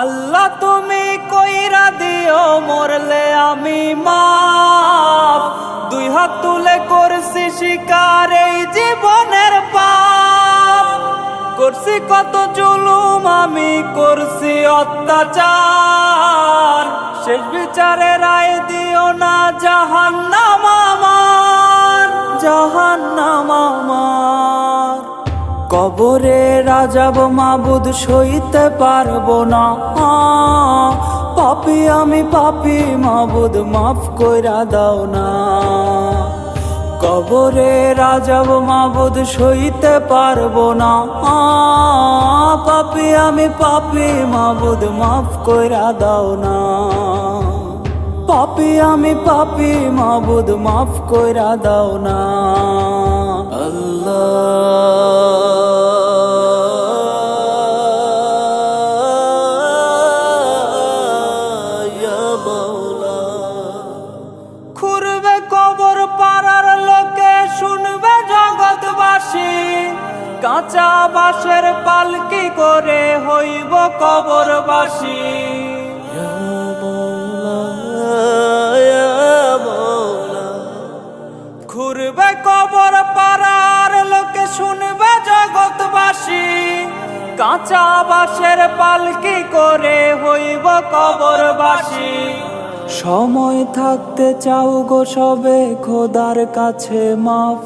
আল্লাহ তুমি কইরা দিও, মরলে আমি মাপ দুই হাত তুলে করছি শিকার এই জীবনের পাপ। করছি কত জুলুম, আমি করছি অত্যাচার। শেষ বিচারে রায় কবরে রাজাব মাবুদ সইতে পারব না। পাপি আমি পাপি, মাবুদ মাফ কইরা দাও না। কবরে রাজাব মাবুদ সইতে পারব না। পাপি আমি পাপি, মাবুদ মাফ কইরা দাও না। পাপি আমি পাপি, মাবুদ মাফ কইরা দাও না। খুরবে কবর পাড়ার লোকে, শুনবে জগৎবাসী। কাঁচা বাঁশের পালকি করে হইব কবরবাসী। ঘুরবে কবর পাড়ার লোকে, শুনবে জগৎবাসী। কাঁচা বাঁশের পালকি করে হইব কবরবাসী। সময় থাকতে চাও গো সবে, খোদার কাছে মাফ।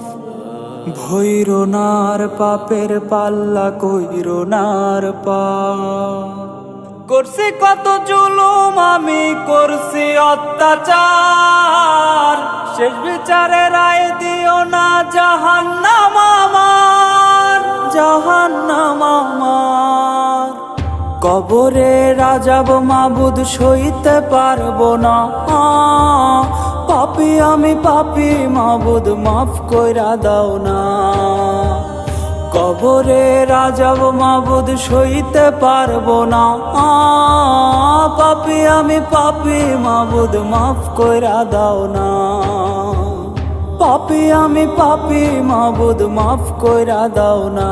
ভৈরনার পাপের পাল্লা কইরনার পা করছি কত জুলুম, আমি করছি অত্যাচার। শেষ বিচারে রায় দিও না, জাহান্নাম আমার জাহান্নাম আমার। কবরে রাজাব মাবুদ সইতে পারব না। পাপি আমি পাপি, মাবুদ মাফ কইরা দাও না। কবরে রাজাব মাবুদ সইতে পারব না। পাপি আমি পাপি, মাবুদ মাফ কইরা দাও না। পাপি আমি পাপি, মাবুদ মাফ কইরা দাও না।